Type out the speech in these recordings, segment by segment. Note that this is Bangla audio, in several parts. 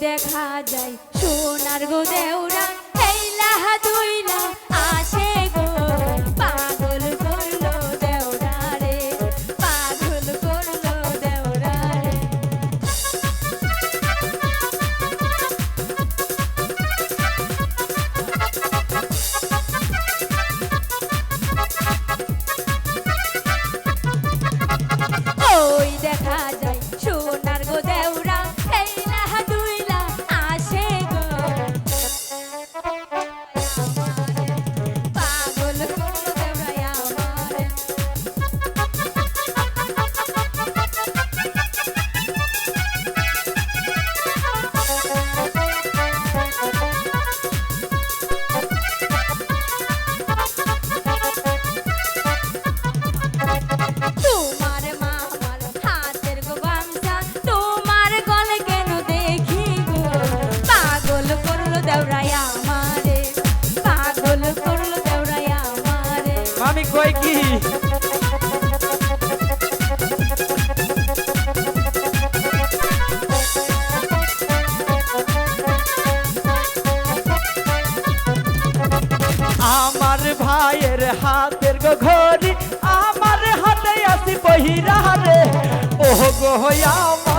দেখা যায় সোনার গো দেউরা এই লাহা দুইলা আমার ভাইয়ের হাতের ঘড়ি আমার হাতে আসি বহিরা রে ও গো আমার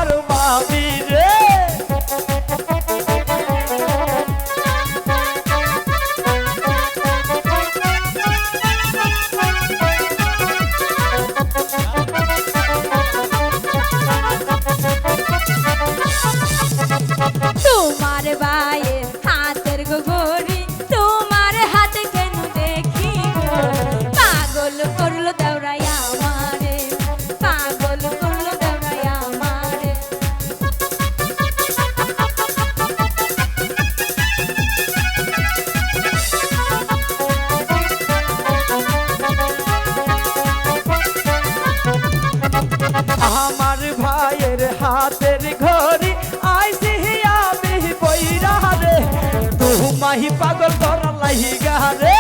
আমার ভাইয়ের হাতের ঘড়ি আইসি পাগল করা লাহিগা রে।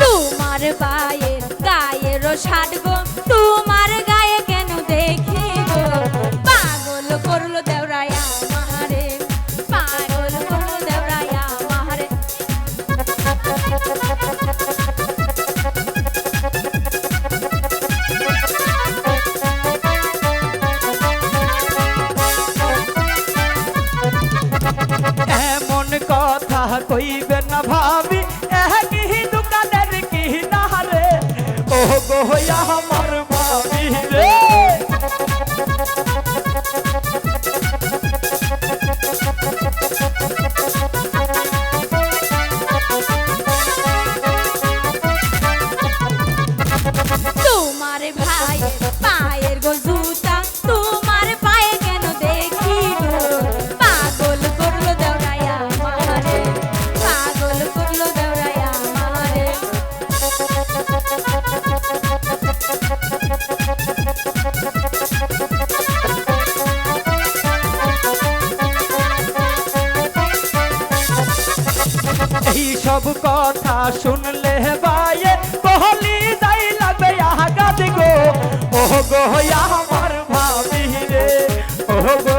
তোমার পায়ের গায়ের ষাট কইবে না ভাবি, একই দোকানের কি না রে ও গো আমার ভাবি রে। তোমার ভাইয়ের পায়ের গো জুতা সব কথা শুনলে বায়ে বহলি যাই লাগবে আগাদ গো। ও গো আমার ভাবি রে ও গো